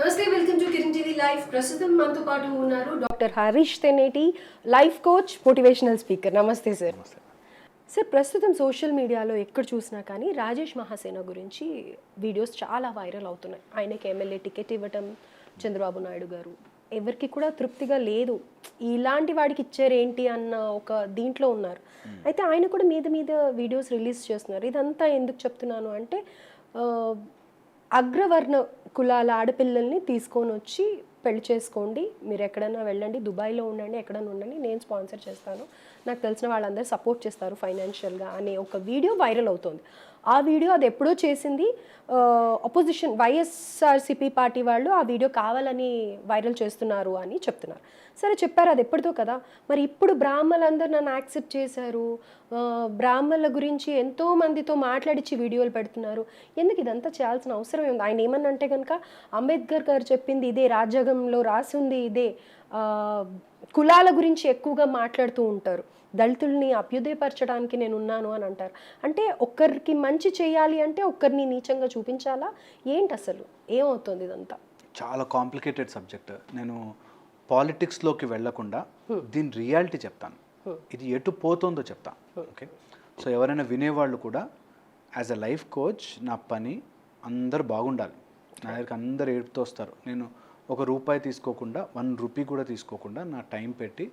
నమస్తే welcome to Kiran TV live ప్రస్తుతం మనతో పాటు ఉన్నారు doctor Harish Teneti life coach motivational speaker. నమస్తే సార్. సార్ ప్రస్తుతం సోషల్ మీడియాలో ఎక్కడ చూసినా కానీ రాజేష్ మహాసేన గురించి వీడియోస్ చాలా వైరల్ అవుతున్నాయి. ఆయనకి ఎమ్మెల్యే టికెట్ ఇవ్వటం చంద్రబాబు నాయుడు గారు. ఎవరికి కూడా తృప్తిగా లేదు. ఇలాంటి వాడికి ఇచ్చారు ఏంటి అన్న ఒక దీంట్లో ఉన్నారు. అయితే ఆయన కూడా మీద మీద వీడియోస్ రిలీజ్ చేస్తున్నారు. ఇదంతా ఎందుకు చెప్తున్నాను అంటే అగ్రవర్ణ కులాల ఆడపిల్లల్ని తీసుకొని వచ్చి పెళ్ళి చేసుకోండి. మీరు ఎక్కడైనా వెళ్ళండి. దుబాయ్లో ఉండండి. ఎక్కడైనా ఉండండి. నేను స్పాన్సర్ చేస్తాను. నాకు తెలిసిన వాళ్ళందరూ సపోర్ట్ చేస్తారు ఫైనాన్షియల్గా అనే ఒక వీడియో వైరల్ అవుతుంది. ఆ వీడియో అది ఎప్పుడో చేసింది అపోజిషన్ వైఎస్ఆర్సిపి పార్టీ వాళ్ళు ఆ వీడియో కావాలని వైరల్ చేస్తున్నారు అని చెప్తున్నారు. సరే చెప్పారు అది ఎప్పటిదో కదా. మరి ఇప్పుడు బ్రాహ్మలందరూ నన్ను యాక్సెప్ట్ చేశారు. బ్రాహ్మణుల గురించి ఎంతో మందితో మాట్లాడించి వీడియోలు పెడుతున్నారు. ఎందుకు ఇదంతా చేయాల్సిన అవసరం ఉంది ఆయన ఏమన్నా అంటే కనుక అంబేద్కర్ గారు చెప్పింది ఇదే రాజ్యాంగంలో రాసి ఉంది ఇదే. కులాల గురించి ఎక్కువగా మాట్లాడుతూ ఉంటారు. దళితుల్ని అభ్యుదయపరచడానికి నేను ఉన్నాను అని అంటారు. అంటే ఒక్కరికి మంచి చేయాలి అంటే ఒక్కరిని నీచంగా చూపించాలా? ఏంటి అసలు? ఏమవుతుంది ఇదంతా? చాలా కాంప్లికేటెడ్ సబ్జెక్ట్. నేను పాలిటిక్స్లోకి వెళ్ళకుండా దీని రియాలిటీ చెప్తాను. ఇది ఎటు పోతుందో చెప్తాను ఓకే? సో ఎవరైనా వినేవాళ్ళు కూడా యాజ్ అ లైఫ్ కోచ్ నా పని అందరు బాగుండాలి. నా దగ్గరికి అందరు ఏడుపుతూ వస్తారు. నేను ఒక రూపాయి తీసుకోకుండా వన్ రూపీ కూడా తీసుకోకుండా నా టైం పెట్టి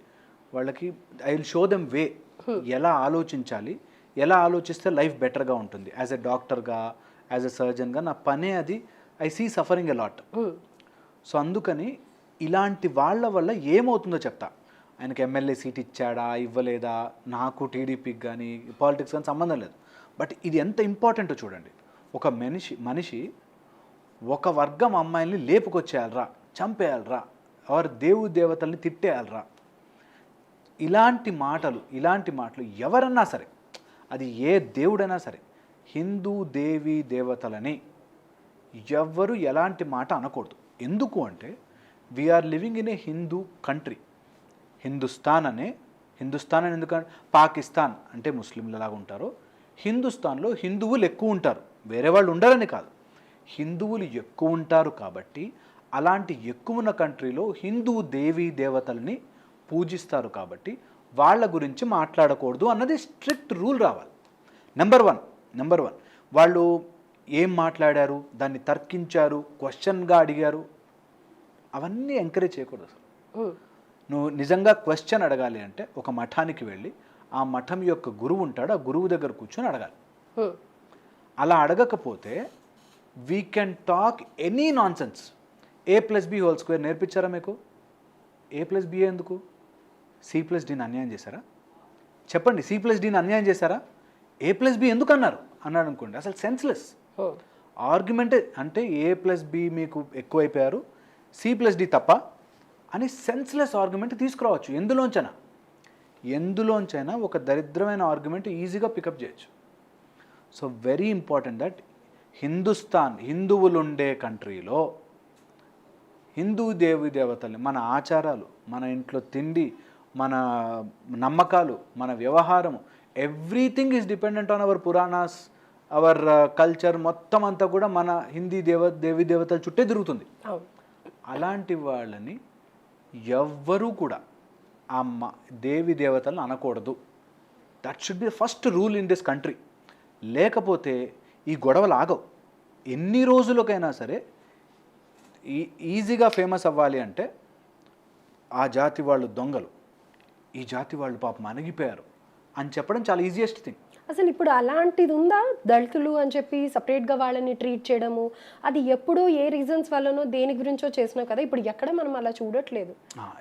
వాళ్ళకి I will show them way ఎలా ఆలోచించాలి ఎలా ఆలోచిస్తే లైఫ్ బెటర్గా ఉంటుంది. యాజ్ ఎ డాక్టర్గా యాజ్ ఎ సర్జన్గా నా పనే అది I see suffering a lot. So అందుకని ఇలాంటి వాళ్ళ వల్ల ఏమవుతుందో చెప్తా. ఆయనకి ఎమ్మెల్యే సీట్ ఇచ్చాడా ఇవ్వలేదా నాకు టీడీపీకి కానీ పాలిటిక్స్ కానీ సంబంధం లేదు. బట్ ఇది ఎంత ఇంపార్టెంటో చూడండి. ఒక మనిషి మనిషి ఒక వర్గం అమ్మాయిల్ని లేపుకొచ్చేయాలరా. చంపేయాలరా? ఎవరు దేవు దేవతల్ని తిట్టేయాలరా? ఇలాంటి మాటలు ఇలాంటి మాటలు ఎవరన్నా సరే అది ఏ దేవుడైనా సరే హిందూ దేవి దేవతలని ఎవ్వరు ఎలాంటి మాట అనకూడదు. ఎందుకు అంటే we are living in a Hindu country Hindustan అనే హిందుస్థాన్ అని ఎందుకంటే పాకిస్తాన్ అంటే ముస్లింలు ఉంటారు హిందుస్థాన్లో హిందువులు ఎక్కువ ఉంటారు. వేరే వాళ్ళు ఉండరని కాదు. హిందువులు ఎక్కువ ఉంటారు కాబట్టి అలాంటి ఎక్కువ ఉన్న కంట్రీలో హిందూ దేవీ దేవతల్ని పూజిస్తారు కాబట్టి వాళ్ళ గురించి మాట్లాడకూడదు అన్నది స్ట్రిక్ట్ రూల్ రావాలి. నెంబర్ వన్ నెంబర్ వన్ వాళ్ళు ఏం మాట్లాడారు? దాన్ని తర్కించారు? క్వశ్చన్గా అడిగారు? అవన్నీ ఎంకరేజ్ చేయకూడదు అసలు. నువ్వు నిజంగా క్వశ్చన్ అడగాలి అంటే ఒక మఠానికి వెళ్ళి ఆ మఠం యొక్క గురువు ఉంటాడు ఆ గురువు దగ్గర కూర్చొని అడగాలి. అలా అడగకపోతే we can talk any nonsense A plus B whole square నేర్పించారా మీకు? ఏ ప్లస్ బి ఎందుకు? సి ప్లస్ డీని అన్యాయం చేశారా? చెప్పండి సి ప్లస్ డీని అన్యాయం చేశారా? ఏ ప్లస్ బి ఎందుకు అన్నారు? అన్నాడు అనుకోండి అసలు సెన్స్లెస్. ఆర్గ్యుమెంటే అంటే ఏ ప్లస్ బి మీకు ఎక్కువైపోయారు సి ప్లస్ డి తప్ప అని సెన్స్లెస్ ఆర్గ్యుమెంట్ తీసుకురావచ్చు ఎందులోంచైనా. ఎందులోంచైనా ఒక దరిద్రమైన ఆర్గ్యుమెంట్ ఈజీగా పికప్ చేయొచ్చు. So very important that Hindustan హిందువులు ఉండే కంట్రీలో హిందూ దేవి దేవతల్ని మన ఆచారాలు మన ఇంట్లో తిండి మన నమ్మకాలు మన వ్యవహారము everything is dependent on our Puranas our culture మొత్తం అంతా కూడా మన హిందీ దేవ దేవి దేవతల చుట్టే తిరుగుతుంది. అలాంటి వాళ్ళని ఎవ్వరూ కూడా ఆ మ దేవి దేవతలను అనకూడదు. That should be first rule in this country లేకపోతే ఈ గొడవలు ఆగవు. ఎన్ని రోజులకైనా సరే ఈజీగా ఫేమస్ అవ్వాలి అంటే ఆ జాతి వాళ్ళు దొంగలు. ఈ జాతి వాళ్ళు పాపం అణగిపోయారు అని చెప్పడం చాలా ఈజియెస్ట్ థింగ్ అసలు ఇప్పుడు అలాంటిది ఉందా? దళితులు అని చెప్పి సపరేట్గా వాళ్ళని ట్రీట్ చేయడము అది ఎప్పుడో ఏ రీజన్స్ వల్లనో దేని గురించో చేసినాం కదా ఇప్పుడు ఎక్కడ మనం అలా చూడట్లేదు.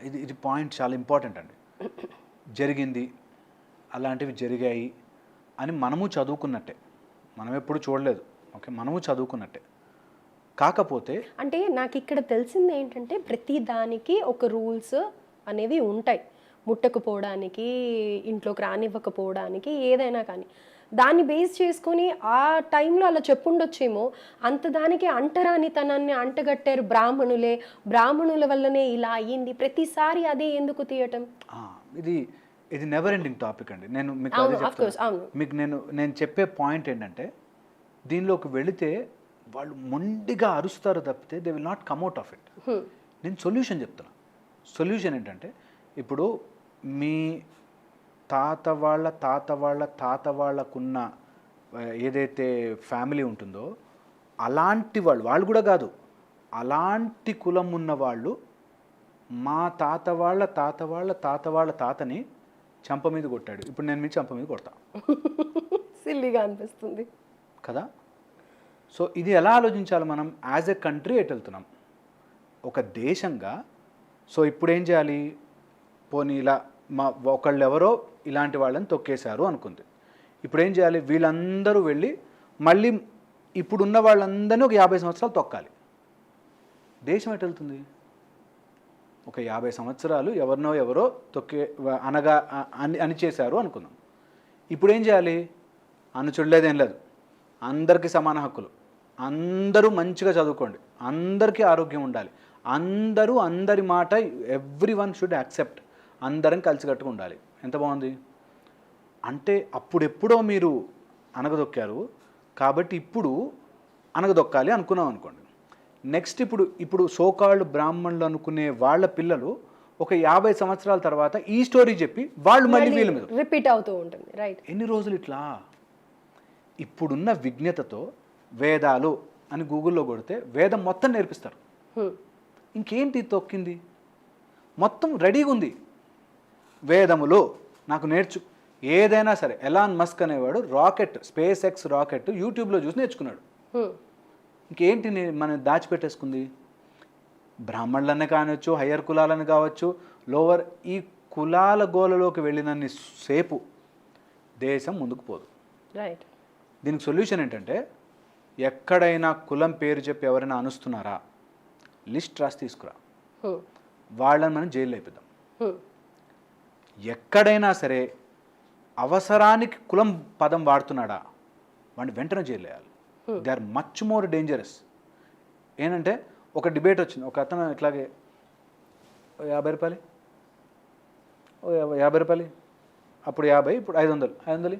ఇది ఇది పాయింట్ చాలా ఇంపార్టెంట్ అండి. జరిగింది అలాంటివి జరిగాయి అని మనము చదువుకున్నట్టే. మనం ఎప్పుడు చూడలేదు ఓకే? మనము చదువుకున్నట్టే. కాకపోతే అంటే నాకు ఇక్కడ తెలిసింది ఏంటంటే ప్రతి దానికి ఒక రూల్స్ అనేవి ఉంటాయి. ముట్టకపోవడానికి ఇంట్లోకి రానివ్వకపోవడానికి ఏదైనా కానీ. దాన్ని బేస్ చేసుకొని ఆ టైంలో అలా చెప్పుండొచ్చేమో అంత దానికి అంటరానితనాన్ని అంటగట్టారు బ్రాహ్మణులే. బ్రాహ్మణుల వల్లనే ఇలా అయ్యింది. ప్రతిసారి అదే ఎందుకు తీయటం? ఇది ఇది నెవర్ ఎండింగ్ టాపిక్ అండి. నేను మీకు. మీకు నేను నేను చెప్పే పాయింట్ ఏంటంటే దీనిలోకి వెళితే వాళ్ళు మొండిగా అరుస్తారు తప్పితే they will not come out of it నేను సొల్యూషన్ చెప్తున్నా. సొల్యూషన్ ఏంటంటే ఇప్పుడు మీ తాత వాళ్ళ తాత వాళ్ళ తాత వాళ్ళకున్న ఏదైతే ఫ్యామిలీ ఉంటుందో అలాంటి వాళ్ళు వాళ్ళు కూడా కాదు అలాంటి కులం ఉన్న వాళ్ళు మా తాత వాళ్ళ తాత వాళ్ళ తాత వాళ్ళ తాతని చంప మీద కొట్టాడు. ఇప్పుడు నేను మీ చంప మీద కొడతా. సిల్లీగా అనిపిస్తుంది. కదా? సో ఇది ఎలా ఆలోచించాలి మనం? యాజ్ ఎ కంట్రీ ఎటు వెళ్తున్నాం ఒక దేశంగా? సో ఇప్పుడు ఏం చేయాలి? పోనీ ఇలా మా ఒకళ్ళు ఎవరో ఇలాంటి వాళ్ళని తొక్కేశారు అనుకుంది. ఇప్పుడు ఏం చేయాలి? వీళ్ళందరూ వెళ్ళి మళ్ళీ ఇప్పుడున్న వాళ్ళందరినీ ఒక యాభై సంవత్సరాలు తొక్కాలి. దేశం ఎటు వెళ్తుంది ఒక యాభై సంవత్సరాలు ఎవరినో ఎవరో తొక్కే అనగా అని అనిచేశారు అనుకుందాం. ఇప్పుడు ఏం చేయాలి? అనుచుడలేదేం లేదు. అందరికీ సమాన హక్కులు. అందరూ మంచిగా చదువుకోండి. అందరికీ ఆరోగ్యం ఉండాలి. అందరూ అందరి మాట ఎవ్రీ వన్ షుడ్ యాక్సెప్ట్ అందరం కలిసికట్టుగా ఉండాలి. ఎంత బాగుంది? అంటే అప్పుడెప్పుడో మీరు అనగదొక్కారు. కాబట్టి ఇప్పుడు అనగదొక్కాలి అనుకున్నాం అనుకోండి. నెక్స్ట్ ఇప్పుడు ఇప్పుడు సోకాళ్ళు బ్రాహ్మణులు అనుకునే వాళ్ళ పిల్లలు ఒక యాభై సంవత్సరాల తర్వాత ఈ స్టోరీ చెప్పి వాళ్ళు మళ్ళీ వీళ్ళ మీద రిపీట్ అవుతూ ఉంటుంది. రైట్ ఎన్ని రోజులు ఇట్లా? ఇప్పుడున్న విజ్ఞతతో వేదాలు అని గూగుల్లో కొడితే వేదం మొత్తం నేర్పిస్తారు. ఇంకేంటి తొక్కింది? మొత్తం రెడీగా ఉంది. వేదములు నాకు నేర్చు. ఏదైనా సరే ఎలాన్ మస్క్ అనేవాడు రాకెట్ స్పేస్ ఎక్స్ రాకెట్ యూట్యూబ్లో చూసి నేర్చుకున్నాడు. ఇంకేంటి మనం దాచిపెట్టేసుకుంది? బ్రాహ్మణులనే కావచ్చు హయ్యర్ కులాలని కావచ్చు లోవర్ ఈ కులాల గోలలోకి వెళ్ళినన్ని సేపు దేశం ముందుకు పోదు. రైట్. దీనికి సొల్యూషన్ ఏంటంటే ఎక్కడైనా కులం పేరు చెప్పి ఎవరైనా అనుస్తున్నారా? లిస్ట్ రాసి తీసుకురా. వాళ్ళని మనం జైల్లో అయిపోదాం ఎక్కడైనా సరే అవసరానికి కులం పదం వాడుతున్నాడా? వాడిని వెంటనే జైలు వేయాలి. They are much more dangerous ఏంటంటే ఒక డిబేట్ వచ్చింది. ఒక అతను ఇట్లాగే "ఓ యాభై రూపాయలు. యాభై- రూపాయలు. అప్పుడు యాభై ఇప్పుడు ఐదు వందలు. ఐదు వందలు. ఇ."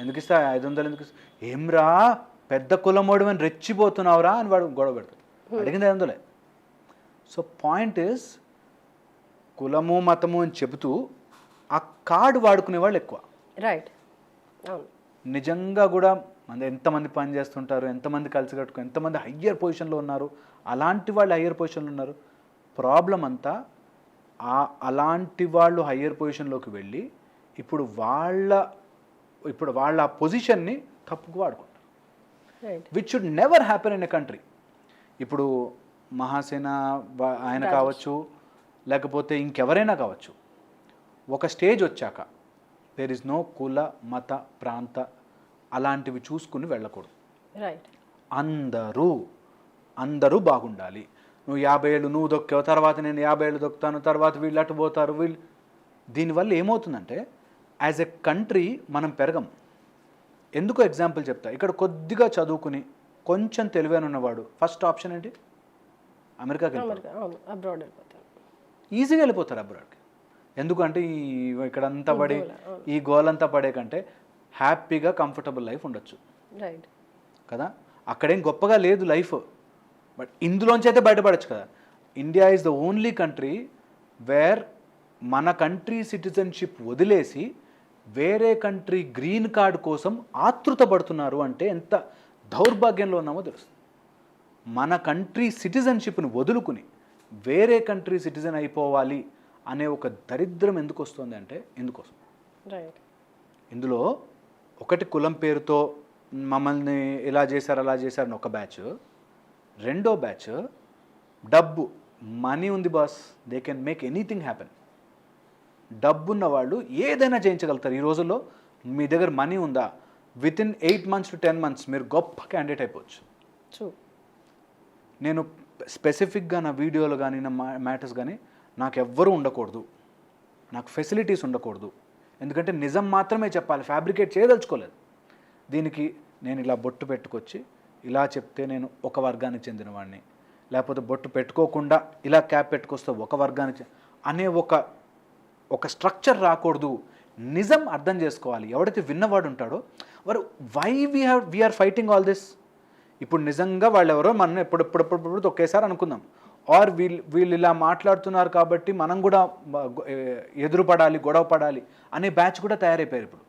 ఎందుకు ఇస్తా? ఐదు వందలు ఎందుకు ఏమ్రా? పెద్ద కులమోడు అని రెచ్చిపోతున్నావురా అని వాడు గొడవ పెడతాడు. అడిగింది వందలే సో పాయింట్ ఇస్ కులము మతము అని చెబుతూ ఆ కార్డు వాడుకునే వాళ్ళు ఎక్కువ. రైట్ నిజంగా కూడా మన ఎంతమంది పని చేస్తుంటారు ఎంతమంది కలిసి కట్టుకు ఎంతమంది హయ్యర్ పొజిషన్లో ఉన్నారు అలాంటి వాళ్ళు హయ్యర్ పొజిషన్లో ఉన్నారు. ప్రాబ్లం అంతా ఆ అలాంటి వాళ్ళు హయ్యర్ పొజిషన్లోకి వెళ్ళి ఇప్పుడు వాళ్ళ ఇప్పుడు వాళ్ళ ఆ పొజిషన్ని తప్పుకు వాడుకుంటారు. Which should never happen in a country ఇప్పుడు మహాసేన ఆయన కావచ్చు లేకపోతే ఇంకెవరైనా కావచ్చు. ఒక స్టేజ్ వచ్చాక దేర్ ఇస్ నో కుల మత ప్రాంత అలాంటివి చూసుకుని వెళ్ళకూడదు. అందరూ అందరూ బాగుండాలి. నువ్వు యాభై ఏళ్ళు నువ్వు దొక్కావు తర్వాత నేను యాభై ఏళ్ళు దొక్కుతాను తర్వాత వీళ్ళు అటు పోతారు వీళ్ళు. దీనివల్ల ఏమవుతుందంటే యాజ్ ఎ కంట్రీ మనం పెరగం. ఎందుకు ఎగ్జాంపుల్ చెప్తా. ఇక్కడ కొద్దిగా చదువుకుని కొంచెం తెలివైన ఉన్నవాడు ఫస్ట్ ఆప్షన్ ఏంటి? అమెరికాకి అబ్రాడ్ ఈజీగా వెళ్ళిపోతారు అబ్రాడ్కి. ఎందుకంటే ఈ ఇక్కడంతా పడి ఈ గోలంతా పడే కంటే హ్యాపీగా కంఫర్టబుల్ లైఫ్ ఉండొచ్చు. రైట్. కదా? అక్కడేం గొప్పగా లేదు లైఫ్. బట్ ఇందులోంచి అయితే బయటపడచ్చు కదా. India is the only country where మన కంట్రీ సిటిజన్షిప్ వదిలేసి వేరే కంట్రీ గ్రీన్ కార్డ్ కోసం ఆతృత పడుతున్నారు అంటే ఎంత దౌర్భాగ్యంలో ఉన్నామో తెలుస్తుంది మన కంట్రీ సిటిజన్షిప్ని వదులుకుని వేరే కంట్రీ సిటిజన్ అయిపోవాలి అనే ఒక దరిద్రం ఎందుకు వస్తుంది అంటే ఎందుకోసం ఇందులో ఒకటి కులం పేరుతో మమ్మల్ని ఇలా చేశారు అలా చేశారని ఒక బ్యాచ్ రెండో బ్యాచ్ డబ్బు మనీ ఉంది boss they can make anything happen. డబ్బు ఉన్న వాళ్ళు ఏదైనా చేయించగలుగుతారు ఈ రోజుల్లో మీ దగ్గర మనీ ఉందా? With in eight months to ten months మీరు గొప్ప క్యాండిడేట్ అయిపోవచ్చు. నేను స్పెసిఫిక్గా నా వీడియోలు కానీ నా మ్యాటర్స్ కానీ నాకు ఎవ్వరూ ఉండకూడదు. నాకు ఫెసిలిటీస్ ఉండకూడదు. ఎందుకంటే నిజం మాత్రమే చెప్పాలి. ఫ్యాబ్రికేట్ చేయదలుచుకోలేదు. దీనికి నేను ఇలా బొట్టు పెట్టుకొచ్చి ఇలా చెప్తే నేను ఒక వర్గానికి చెందినవాడిని లేకపోతే బొట్టు పెట్టుకోకుండా ఇలా క్యాప్ పెట్టుకొస్తే ఒక వర్గానికి అనే ఒక ఒక స్ట్రక్చర్ రాకూడదు. నిజం అర్థం చేసుకోవాలి. ఎవడైతే విన్నవాడు ఉంటాడో వారు why we have we are fighting all this ఇప్పుడు నిజంగా వాళ్ళు ఎవరో మనం ఎప్పుడెప్పుడెప్పుడు తొక్కేసారి అనుకుందాం. ఆర్ వీళ్ళు వీళ్ళు ఇలా మాట్లాడుతున్నారు కాబట్టి మనం కూడా మ- గొ- ఏ- ఎదురు పడాలి గొడవ పడాలి అనే బ్యాచ్ కూడా తయారైపోయారు ఇప్పుడు.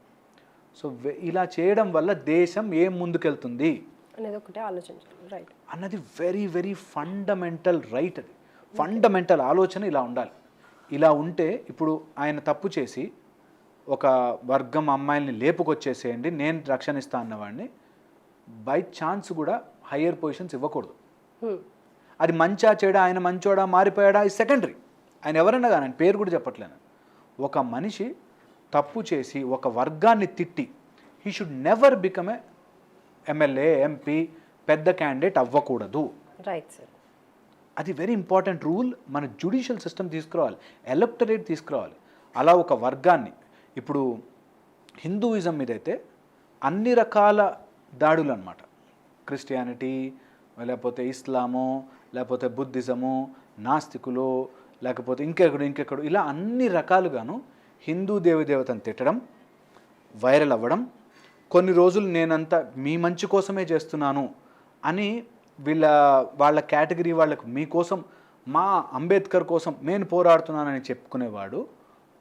సో ఇలా చేయడం వల్ల దేశం ఏం ముందుకెళ్తుంది? అనేది ఒకటే ఆలోచించాలి. రైట్ అన్నది వెరీ వెరీ ఫండమెంటల్ రైట్ అది. ఫండమెంటల్ ఆలోచన ఇలా ఉండాలి. ఇలా ఉంటే ఇప్పుడు ఆయన తప్పు చేసి ఒక వర్గం అమ్మాయిల్ని లేపుకొచ్చేసేయండి నేను రక్షణ ఇస్తా అన్నవాడిని బై ఛాన్స్ కూడా హయ్యర్ పొజిషన్స్ ఇవ్వకూడదు. అది మంచా చెడా ఆయన మంచోడా మారిపోయాడా ఇది సెకండరీ ఆయన ఎవరైనా కానీ ఆయన పేరు కూడా చెప్పట్లేను ఒక మనిషి తప్పు చేసి ఒక వర్గాన్ని తిట్టి he should never become a MLA MP పెద్ద క్యాండిడేట్ అవ్వకూడదు. రైట్ సార్ అది వెరీ ఇంపార్టెంట్ రూల్ మన జ్యుడిషియల్ సిస్టమ్ తీసుకురావాలి. ఎలక్టరేట్ తీసుకురావాలి. అలా ఒక వర్గాన్ని. ఇప్పుడు హిందూయిజం మీద అయితే అన్ని రకాల దాడులు అనమాట క్రిస్టియానిటీ లేకపోతే ఇస్లాము లేకపోతే బుద్ధిజము నాస్తికులు లేకపోతే ఇంకెక్కడు ఇంకెక్కడు ఇలా అన్ని రకాలుగాను హిందూ దేవదేవతను తిట్టడం వైరల్ అవ్వడం కొన్ని రోజులు నేనంతా మీ మంచి కోసమే చేస్తున్నాను అని వీళ్ళ వాళ్ళ కేటగిరీ వాళ్ళకు మీకోసం మా అంబేద్కర్ కోసం నేను పోరాడుతున్నానని చెప్పుకునేవాడు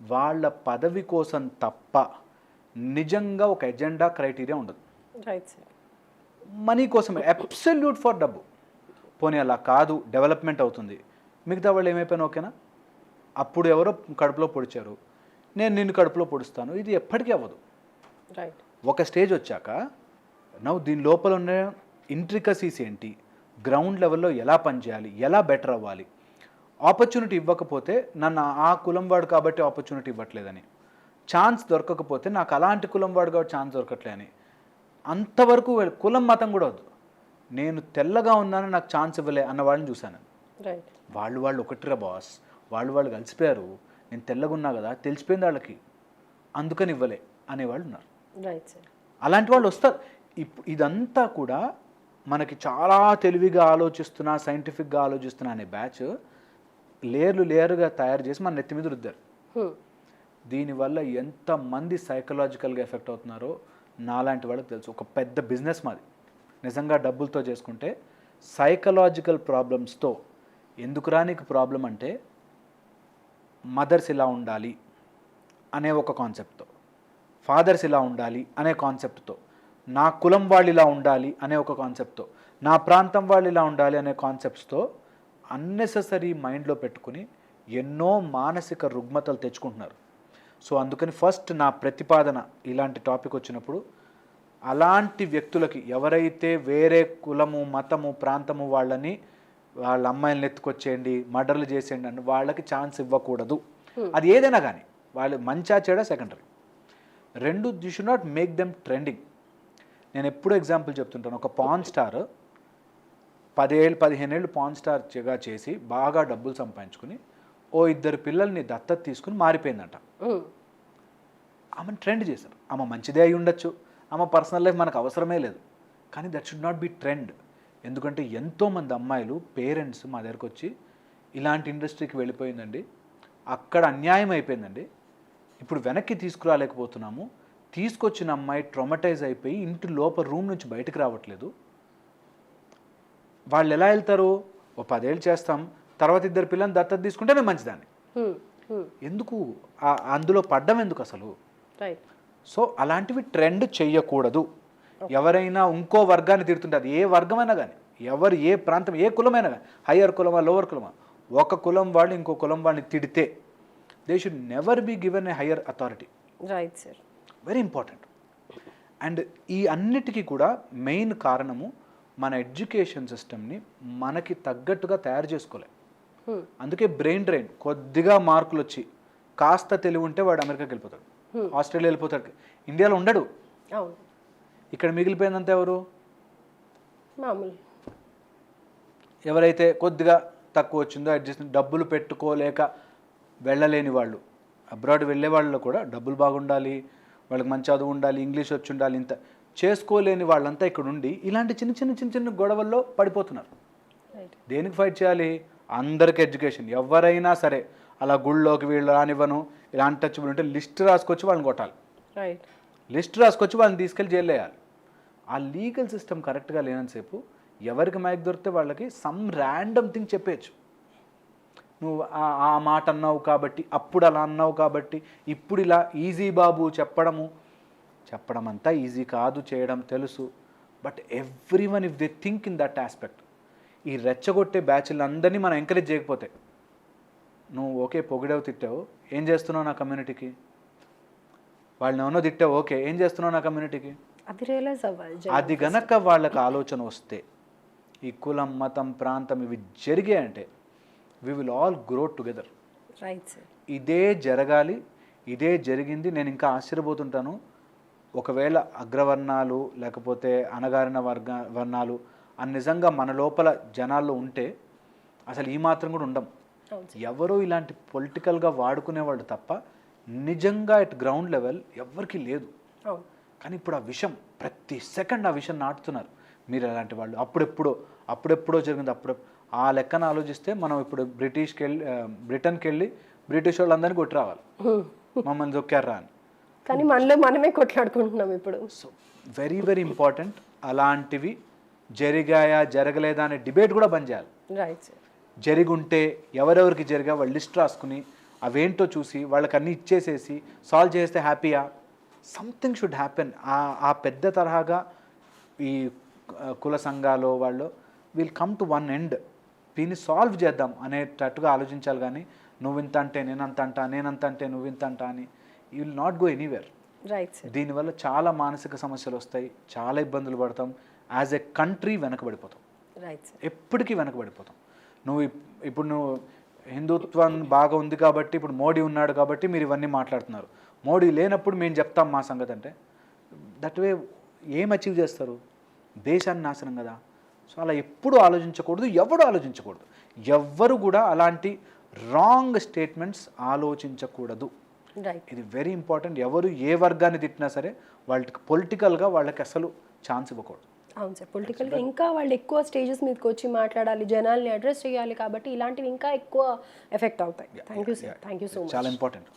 వాళ్ళ పదవి కోసం తప్ప నిజంగా ఒక ఎజెండా క్రైటీరియా ఉండదు. రైట్ సార్ మనీ కోసమే. అబ్సల్యూట్ ఫర్ డబ్బు పోనీ అలా కాదు డెవలప్మెంట్ అవుతుంది. మిగతా వాళ్ళు ఏమైపోయినా ఓకేనా? అప్పుడు ఎవరో కడుపులో పొడిచారు. నేను నిన్ను కడుపులో పొడుస్తాను. ఇది ఎప్పటికీ అవ్వదు. ఒక స్టేజ్ వచ్చాక నవ్వు దీని లోపల ఉన్న ఇంట్రికసీస్ ఏంటి? గ్రౌండ్ లెవెల్లో ఎలా పనిచేయాలి ఎలా బెటర్ అవ్వాలి? ఆపర్చునిటీ ఇవ్వకపోతే నన్ను ఆ కులం వాడు కాబట్టి ఆపర్చునిటీ ఇవ్వట్లేదని. ఛాన్స్ దొరకకపోతే నాకు అలాంటి కులం వాడు కాబట్టి ఛాన్స్ దొరకట్లే అని. అంతవరకు కులం మతం కూడా వద్దు. నేను తెల్లగా ఉన్నాను నాకు ఛాన్స్ ఇవ్వలే అన్న వాళ్ళని చూశాను. వాళ్ళు వాళ్ళు ఒకటిరా బాస్. వాళ్ళు వాళ్ళు కలిసిపోయారు. నేను తెల్లగా ఉన్నా కదా తెలిసిపోయింది వాళ్ళకి. అందుకని ఇవ్వలే అనేవాళ్ళు ఉన్నారు. అలాంటి వాళ్ళు వస్తారు. ఇప్ ఇదంతా కూడా మనకి చాలా తెలివిగా ఆలోచిస్తున్నా సైంటిఫిక్గా ఆలోచిస్తున్నా అనే బ్యాచ్ లేయర్లు లేయర్గా తయారు చేసి మన నెత్తి మీద రుద్దారు. దీనివల్ల ఎంతమంది సైకలాజికల్గా ఎఫెక్ట్ అవుతున్నారో నాలాంటి వాళ్ళకి తెలుసు. ఒక పెద్ద బిజినెస్ మాది. నిజంగా డబ్బులతో చేసుకుంటే సైకలాజికల్ ప్రాబ్లమ్స్తో ఎందుకు రానికి ప్రాబ్లం అంటే మదర్స్ ఇలా ఉండాలి అనే ఒక కాన్సెప్ట్తో ఫాదర్స్ ఇలా ఉండాలి అనే కాన్సెప్ట్తో నా కులం వాళ్ళు ఇలా ఉండాలి అనే ఒక కాన్సెప్ట్తో నా ప్రాంతం వాళ్ళు ఇలా ఉండాలి అనే కాన్సెప్ట్స్తో అన్నెసెసరీ మైండ్లో పెట్టుకుని ఎన్నో మానసిక రుగ్మతలు తెచ్చుకుంటున్నారు. సో అందుకని ఫస్ట్ నా ప్రతిపాదన ఇలాంటి టాపిక్ వచ్చినప్పుడు అలాంటి వ్యక్తులకి ఎవరైతే వేరే కులము మతము ప్రాంతము వాళ్ళని వాళ్ళ అమ్మాయిలను ఎత్తుకొచ్చేయండి మర్డర్లు చేసేయండి అని వాళ్ళకి ఛాన్స్ ఇవ్వకూడదు. అది ఏదైనా కానీ వాళ్ళు మంచా చెడ సెకండరీ రెండు you should not make them trending నేను ఎప్పుడు ఎగ్జాంపుల్ చెప్తుంటాను. ఒక పాన్ స్టార్ పదేళ్ళు పదిహేనేళ్ళు పాన్ స్టార్గా చేసి బాగా డబ్బులు సంపాదించుకుని ఓ ఇద్దరు పిల్లల్ని దత్తత తీసుకుని మారిపోయిందంట. ఆమెను ట్రెండ్ చేశారు. ఆమె మంచిదే అయి ఉండొచ్చు. ఆమె పర్సనల్ లైఫ్ మనకు అవసరమే లేదు. కానీ that should not be trend ఎందుకంటే ఎంతోమంది అమ్మాయిలు పేరెంట్స్ మా దగ్గరకు వచ్చి ఇలాంటి ఇండస్ట్రీకి వెళ్ళిపోయిందండి. అక్కడ అన్యాయం అయిపోయిందండి. ఇప్పుడు వెనక్కి తీసుకురాలేకపోతున్నాము. తీసుకొచ్చిన అమ్మాయి ట్రొమటైజ్ అయిపోయి ఇంటి లోపల రూమ్ నుంచి బయటకు రావట్లేదు. వాళ్ళు ఎలా వెళ్తారు ఓ పదేళ్ళు చేస్తాం తర్వాత ఇద్దరు పిల్లల్ని దత్తత తీసుకుంటే మేము మంచిదాన్ని ఎందుకు? అందులో పడ్డం ఎందుకు అసలు? సో అలాంటివి ట్రెండ్ చెయ్యకూడదు. ఎవరైనా ఇంకో వర్గాన్ని తిడుతుంటే అది ఏ వర్గమైనా కానీ ఎవరు ఏ ప్రాంతం ఏ కులమైనా కానీ హయ్యర్ కులమా లోవర్ కులమా ఒక కులం వాళ్ళు ఇంకో కులం వాళ్ళని తిడితే they should never be given a higher authority right sir very important and ఈ అన్నిటికీ కూడా మెయిన్ కారణము మన ఎడ్యుకేషన్ సిస్టమ్ని మనకి తగ్గట్టుగా తయారు చేసుకోలే. అందుకే బ్రెయిన్ డ్రైన్ కొద్దిగా మార్కులు వచ్చి కాస్త తెలివి ఉంటే వాడు అమెరికాకి వెళ్ళిపోతాడు. ఆస్ట్రేలియా వెళ్ళిపోతాడు. ఇండియాలో ఉండడు. ఇక్కడ మిగిలిపోయిందంతా ఎవరు? ఎవరైతే కొద్దిగా తక్కువ వచ్చిందో అడ్జస్ట్ డబ్బులు పెట్టుకోలేక వెళ్ళలేని వాళ్ళు అబ్రాడ్ వెళ్ళే వాళ్ళు కూడా డబ్బులు బాగుండాలి వాళ్ళకి మంచి చదువు ఉండాలి ఇంగ్లీష్ వచ్చి ఉండాలి ఇంత చేసుకోలేని వాళ్ళంతా ఇక్కడ ఉండి ఇలాంటి చిన్న చిన్న చిన్న చిన్న గొడవల్లో పడిపోతున్నారు. దేనికి ఫైట్ చేయాలి? అందరికి ఎడ్యుకేషన్ ఎవరైనా సరే అలా గుళ్ళోకి వీళ్ళు రానివ్వను ఇలా అన్టచబుల్ ఉంటే లిస్ట్ రాసుకొచ్చి వాళ్ళని కొట్టాలి. లిస్ట్ రాసుకొచ్చి వాళ్ళని తీసుకెళ్ళి జైలు వేయాలి ఆ లీగల్ సిస్టమ్ కరెక్ట్గా లేనంతసేపు ఎవరికి మైక్ దొరికితే వాళ్ళకి సమ్ ర్యాండమ్ థింగ్ చెప్పేయచ్చు. నువ్వు ఆ- మాట అన్నావు కాబట్టి అప్పుడు అలా అన్నావు కాబట్టి ఇప్పుడు ఇలా ఈజీ బాబు చెప్పడము. చెప్పడం అంతా ఈజీ కాదు చేయడం తెలుసు. But everyone if they think in that aspect ఈ రెచ్చగొట్టే బ్యాచ్లు అందరినీ మనం ఎంకరేజ్ చేయకపోతే. నువ్వు ఓకే పొగిడావు తిట్టావు. ఏం చేస్తున్నావు నా కమ్యూనిటీకి వాళ్ళని ఏమన్నా తిట్టావు ఓకే. ఏం చేస్తున్నావు నా కమ్యూనిటీకి అది రియలైజ్ అవ్వాలి జనం. అది గనక వాళ్ళకి ఆలోచన వస్తే ఈ కులం మతం ప్రాంతం ఇవి జరిగాయంటే we will all grow together right sir ఇదే జరగాలి ఇదే జరిగింది నేను ఇంకా ఆశ్చర్యపోతుంటాను. ఒకవేళ అగ్రవర్ణాలు లేకపోతే అణగారిన వర్గ వర్ణాలు అని నిజంగా మన లోపల జనాల్లో ఉంటే అసలు ఈ మాత్రం కూడా ఉండం. ఎవరో ఇలాంటి పొలిటికల్గా వాడుకునేవాళ్ళు తప్ప నిజంగా ఎట్ గ్రౌండ్ లెవెల్ ఎవరికీ లేదు. కానీ ఇప్పుడు ఆ విషయం ప్రతి సెకండ్ ఆ విషయం నాటుతున్నారు. మీరు అలాంటి వాళ్ళు అప్పుడెప్పుడో అప్పుడెప్పుడో జరిగింది అప్పుడు ఆ లెక్కన ఆలోచిస్తే మనం ఇప్పుడు బ్రిటిష్కి వెళ్ళి బ్రిటన్కి వెళ్ళి బ్రిటిష్ వాళ్ళందరినీ కొట్టి రావాలి. మమ్మల్ని దొక్కారా అని. కానీ మనలో మనమే కొట్లాడుకుంటున్నాం ఇప్పుడు. సో వెరీ వెరీ ఇంపార్టెంట్ అలాంటివి జరిగాయా జరగలేదా అనే డిబేట్ కూడా బంద్ చేయాలి. రైట్ జరిగుంటే ఎవరెవరికి జరిగా వాళ్ళు లిస్ట్ రాసుకుని అవేంటో చూసి వాళ్ళకి అన్నీ ఇచ్చేసేసి సాల్వ్ చేస్తే హ్యాపీయా? సంథింగ్ షుడ్ హ్యాపెన్ ఆ పెద్ద తరహాగా ఈ కుల సంఘాలు వాళ్ళు will come to one end దీన్ని సాల్వ్ చేద్దాం అనేటట్టుగా ఆలోచించాలి కానీ నువ్వు ఇంత అంటే నేనంత అంటా నేనంత అంటే నువ్వు ఇంత అంటా అని you will not go anywhere right దీనివల్ల చాలా మానసిక సమస్యలు వస్తాయి చాలా ఇబ్బందులు పడతాం యాజ్ ఎ కంట్రీ వెనకబడిపోతాం. రైట్ ఎప్పటికీ వెనకబడిపోతాం. నువ్వు ఇప్- ఇప్పుడు నువ్వు హిందుత్వం బాగా ఉంది కాబట్టి ఇప్పుడు మోడీ ఉన్నాడు కాబట్టి మీరు ఇవన్నీ మాట్లాడుతున్నారు. మోడీ లేనప్పుడు మేము చెప్తాం మా సంగతి అంటే దట్ వే ఏం అచీవ్ చేస్తారు? దేశాన్ని నాశనం కదా. సో అలా ఎప్పుడు ఆలోచించకూడదు ఎవడు ఆలోచించకూడదు. ఎవ్వరు కూడా అలాంటి రాంగ్ స్టేట్మెంట్స్ ఆలోచించకూడదు. రైట్ ఇది వెరీ ఇంపార్టెంట్. ఎవరు ఏ వర్గాన్ని తిట్టినా సరే వాళ్ళకి పొలిటికల్గా వాళ్ళకి అసలు ఛాన్స్ ఇవ్వకూడదు. అవును సార్ పొలిటికల్గా ఇంకా వాళ్ళు ఎక్కువ స్టేజెస్ మీదకి వచ్చి మాట్లాడాలి జనాల్ని అడ్రస్ చేయాలి కాబట్టి ఇలాంటివి ఇంకా ఎక్కువ ఎఫెక్ట్ అవుతాయి. Thank you sir. Thank you so much చాలా ఇంపార్టెంట్